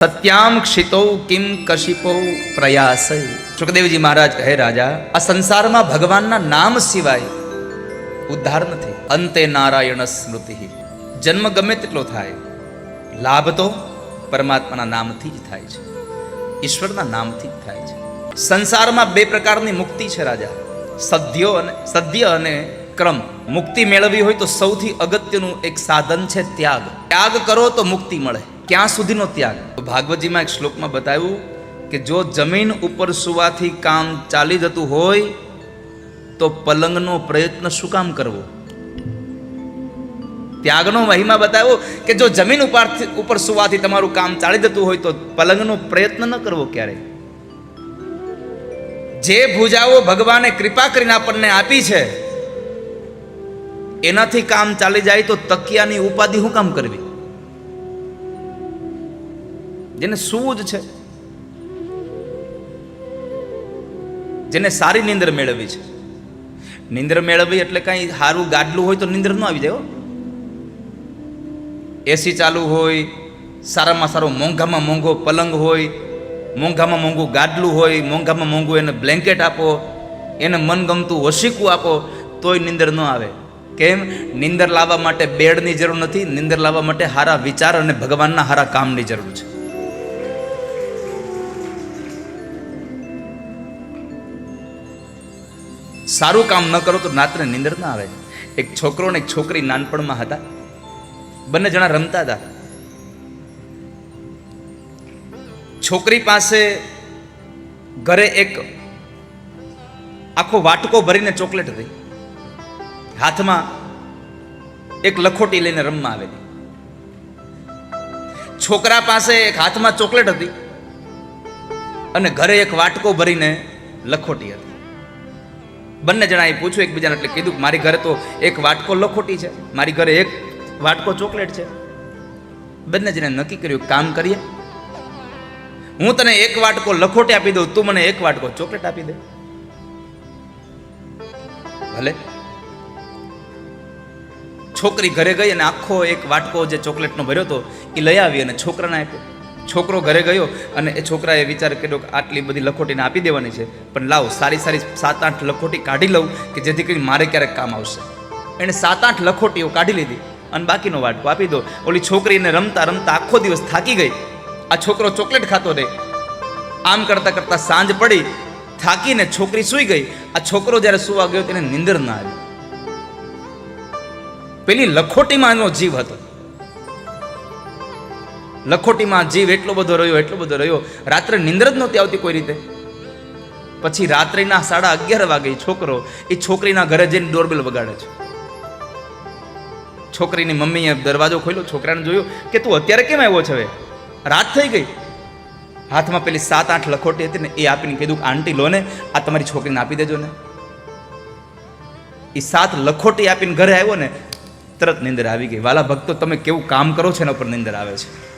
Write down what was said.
સત્યામ ક્ષિતો Kim કશિપો પ્રયાસ. સુખદેવજી મહારાજ કહે, રાજા, આ સંસારમાં ભગવાનના નામ સિવાય ઉદ્ધાર નથી. અંતે નારાયણ સ્મૃતિ. જન્મ ગમે તેટલો થાય, લાભ તો પરમાત્માના નામથી જ થાય છે. ઈશ્વરના નામથી જ થાય છે. સંસારમાં બે પ્રકારની મુક્તિ છે, રાજા. સદ્યો અને, સદ્ય અને ક્રમ. મુક્તિ મેળવવી હોય તો સૌથી અગત્યનું એક સાધન છે ત્યાગ. ત્યાગ કરો તો મુક્તિ મળે. ક્યાં સુધીનો ત્યાગ? ભાગવતજીમાં એક શ્લોકમાં બતાવ્યું કે જો જમીન ઉપર સુવાથી કામ ચાલી જતું હોય, તો પલંગનો પ્રયત્ન શું કામ કરવો? ત્યાગનો મહિમા બતાવ્યો કે જો જમીન ઉપર ઉપર સુવાથી તમારું કામ ચાલી જતું હોય, તો પલંગનો પ્રયત્ન ન કરવો ક્યારે? જે ભૂજાઓ ભગવાને કૃપા કરીને આપણને આપી છે, એનાથી કામ ચાલી જાય તો તકિયાની ઉપાધિ શું કામ કરવી? જેને જ છે. જેને સારી નિંદર મેળવી છે. નિંદર મેળવવી એટલે કાંઈ સારું ગાડલું હોય તો નિંદર ન આવી જાય એસી ચાલુ હોય, સારામાં સારો મોંઘામાં મોંઘો પલંગ હોય, મોંઘામાં મોંઘું ગાડલું હોય, મોંઘામાં મોંઘું એને બ્લેન્કેટ આપો, એને મનગમતું વસીકું આપો, તોય નિંદર ન આવે. કેમ? નિંદર લાવવા માટે બેડની જરૂર નથી, નીંદર લાવવા માટે સારા વિચાર અને ભગવાનના સારા કામની જરૂર છે. સારું કામ ન કરો તો રાત્રે નીંદર ના આવે. એક છોકરો ને એક છોકરી નાનપણમાં હતા. બંને જણા રમતા હતા. છોકરી પાસે ઘરે એક આખો વાટકો ભરીને ચોકલેટ હતી. હાથમાં એક લખોટી લઈને રમવા આવેલી. છોકરા પાસે એક હાથમાં ચોકલેટ હતી. અને ઘરે એક વાટકો ભરીને લખોટી હતી. બંને જણાએ પૂછ્યું એકબીજાને એટલે કીધું મારી ઘરે તો એક વાટકો લખોટી છે, મારી ઘરે એક વાટકો ચોકલેટ છે. બંને જણે નક્કી કર્યું કામ કરીએ. હું તને એક વાટકો લખોટી આપી દઉં, તું મને એક વાટકો ચોકલેટ આપી દે. ભલે. છોકરી ઘરે ગઈ અને આખો એક વાટકો જે ચોકલેટનો ભર્યો હતો એ લઈ આવી અને છોકરાને આપ્યો. છોકરો ઘરે ગયો અને એ છોકરાએ વિચાર કર્યો કે આટલી બધી લખોટીને આપી દેવાની છે. પણ લાવ, સારી સારી સાત આઠ લખોટી કાઢી લઉં કે જેથી કરીને મારે ક્યારેક કામ આવશે. એણે સાત આઠ લખોટીઓ કાઢી લીધી અને બાકીનો વાટકો આપી દો. ઓલી છોકરીને રમતા રમતા આખો દિવસ થાકી ગઈ. આ છોકરો ચોકલેટ ખાતો રહે. આમ કરતાં કરતાં સાંજ પડી, થાકીને છોકરી સૂઈ ગઈ. આ છોકરો જ્યારે સુવા ગયો, તેને નિંદર ના આવી. પેલી લખોટીમાં એનો જીવ હતો. લખોટીમાં જીવ એટલો બધો રહ્યો, એટલો બધો રહ્યો. રાત્રે નિંદર જ નહોતી આવતી કોઈ રીતે? પછી રાત્રિના સાડા અગિયાર વાગે છોકરો એ છોકરીના ઘરે જઈને ડોરબેલ વગાડે છે. છોકરીની મમ્મીએ દરવાજો ખોલ્યો, છોકરાને જોયું કે તું અત્યારે કેમ આવ્યો છે હવે? રાત થઈ ગઈ. હાથમાં પેલી સાત આઠ લખોટી હતી ને એ આપીને કીધું આંટી, લો ને, આ તમારી છોકરીને આપી દેજો ને. એ સાત લખોટી આપીને ઘરે આવ્યો ને, તરત નિંદર આવી ગઈ. વાલા ભક્તો, તમે કેવું કામ કરો છો એના ઉપર નિંદર આવે છે?